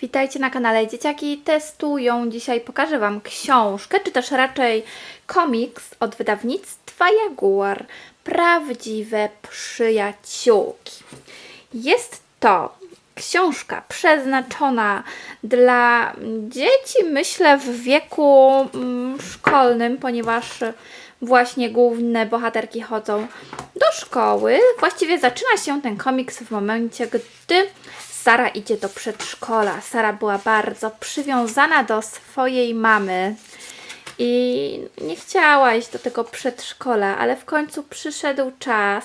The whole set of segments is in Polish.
Witajcie na kanale Dzieciaki Testują. Dzisiaj pokażę Wam książkę, czy też raczej komiks od wydawnictwa Jaguar. Prawdziwe przyjaciółki. Jest to książka przeznaczona dla dzieci, myślę, w wieku mm, szkolnym, ponieważ właśnie główne bohaterki chodzą do szkoły. Właściwie zaczyna się ten komiks w momencie, gdy Sara idzie do przedszkola. Sara była bardzo przywiązana do swojej mamy i nie chciała iść do tego przedszkola, ale w końcu przyszedł czas,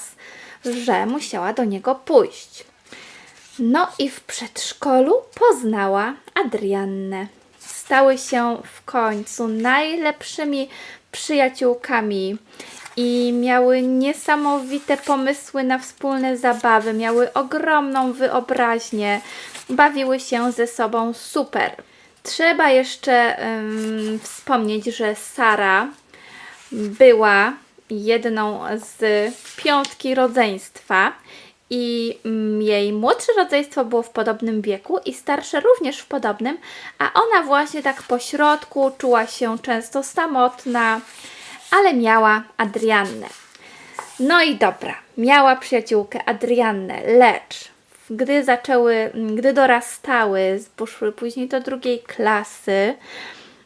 że musiała do niego pójść. No i w przedszkolu poznała Adriannę. Stały się w końcu najlepszymi przyjaciółkami i miały niesamowite pomysły na wspólne zabawy, miały ogromną wyobraźnię, bawiły się ze sobą super. Trzeba jeszcze ym, wspomnieć, że Sara była jedną z piątki rodzeństwa i mm, jej młodsze rodzeństwo było w podobnym wieku i starsze również w podobnym, a ona właśnie tak po środku czuła się często samotna, ale miała Adriannę. No i dobra, miała przyjaciółkę Adriannę, lecz gdy zaczęły, gdy dorastały, poszły później do drugiej klasy,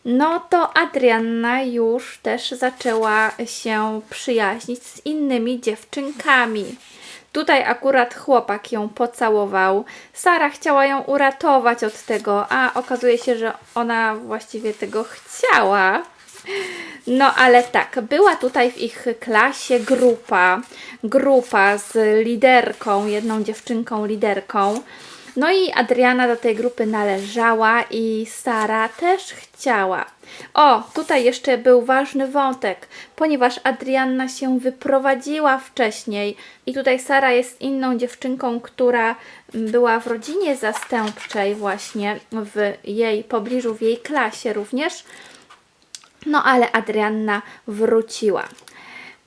no to Adrianna już też zaczęła się przyjaźnić z innymi dziewczynkami. Tutaj akurat chłopak ją pocałował. Sara chciała ją uratować od tego, a okazuje się, że ona właściwie tego chciała. No ale tak, była tutaj w ich klasie grupa, grupa z liderką, jedną dziewczynką liderką. No i Adriana do tej grupy należała i Sara też chciała. O, tutaj jeszcze był ważny wątek, ponieważ Adrianna się wyprowadziła wcześniej i tutaj Sara jest inną dziewczynką, która była w rodzinie zastępczej właśnie w jej pobliżu, w jej klasie również. No ale Adrianna wróciła.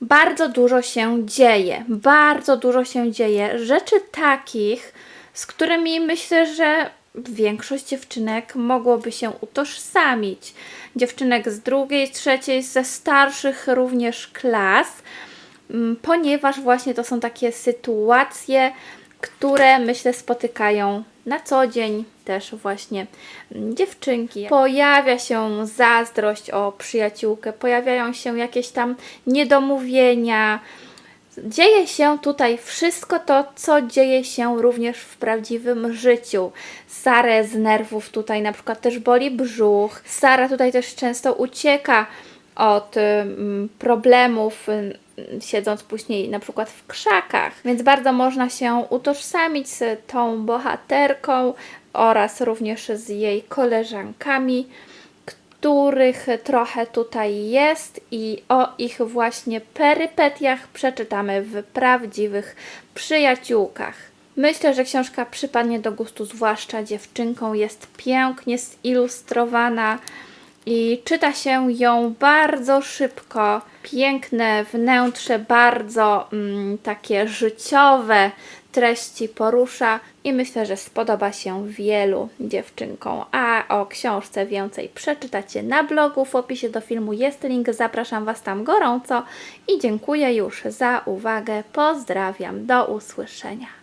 Bardzo dużo się dzieje, bardzo dużo się dzieje. Rzeczy takich, z którymi myślę, że większość dziewczynek mogłoby się utożsamić. Dziewczynek z drugiej, trzeciej, ze starszych również klas, mm, ponieważ właśnie to są takie sytuacje, które myślę spotykają na co dzień też właśnie dziewczynki. Pojawia się zazdrość o przyjaciółkę, pojawiają się jakieś tam niedomówienia. Dzieje się tutaj wszystko to, co dzieje się również w prawdziwym życiu. Sarę z nerwów tutaj na przykład też boli brzuch. Sara tutaj też często ucieka od problemów, y, siedząc później na przykład w krzakach. Więc bardzo można się utożsamić z tą bohaterką oraz również z jej koleżankami, których trochę tutaj jest i o ich właśnie perypetiach przeczytamy w prawdziwych przyjaciółkach. Myślę, że książka przypadnie do gustu, zwłaszcza dziewczynką. Jest pięknie zilustrowana i czyta się ją bardzo szybko. Piękne wnętrze, bardzo mm, takie życiowe treści porusza i myślę, że spodoba się wielu dziewczynkom. A o książce więcej przeczytacie na blogu. W opisie do filmu jest link. Zapraszam Was tam gorąco i dziękuję już za uwagę. Pozdrawiam. Do usłyszenia.